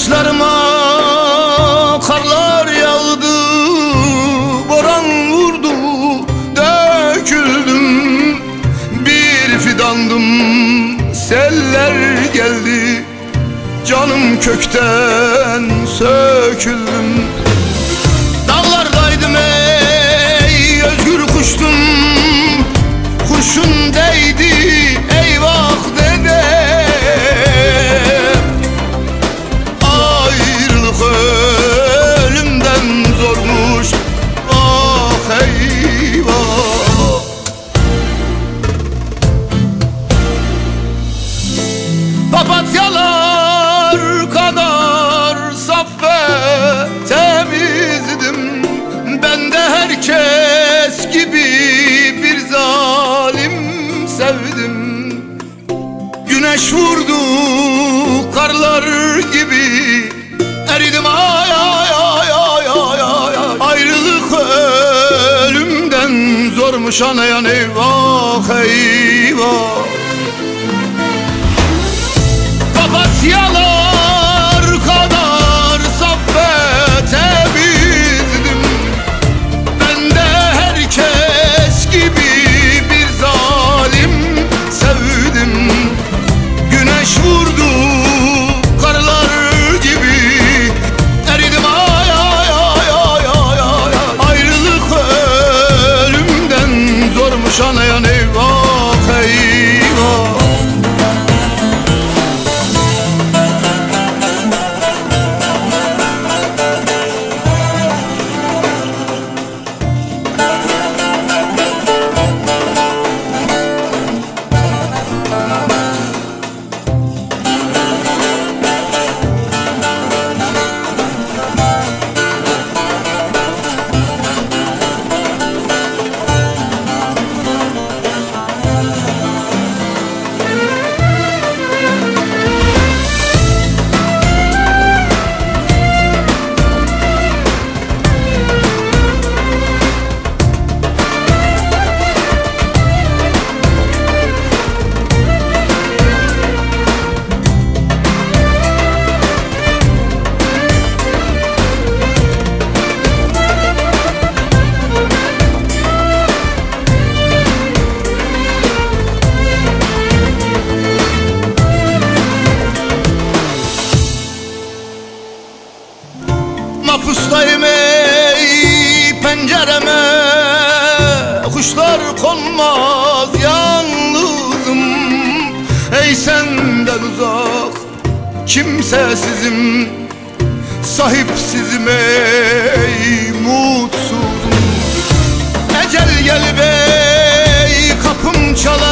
Saçlarıma karlar yağdı Boran vurdu döküldüm. Bir fidandım seller geldi Canım kökten söküldüm Shana Yaniva Chayiva oh, oh. Shana ya ne vakayi Mapustayım ey pencereme. Kuşlar konmaz yalnızım. Ey senden uzak kimsesizim. Sahipsizim ey mutsuzum. Ecel gel bey kapım çalarsa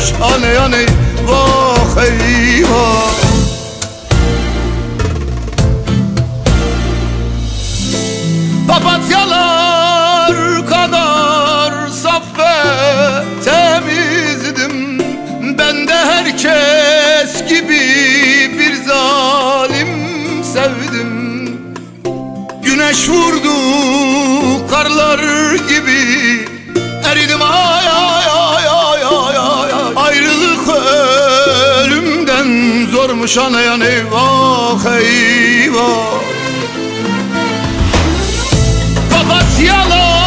zormuş aney aney vah eyvah. Papatyalar kadar saf ve temizdim. Ben de herkes gibi bir zalim sevdim. Güneş vurdu karlar gibi Eridim ay sormuş anayan eyvah eyvah. Papatyalar!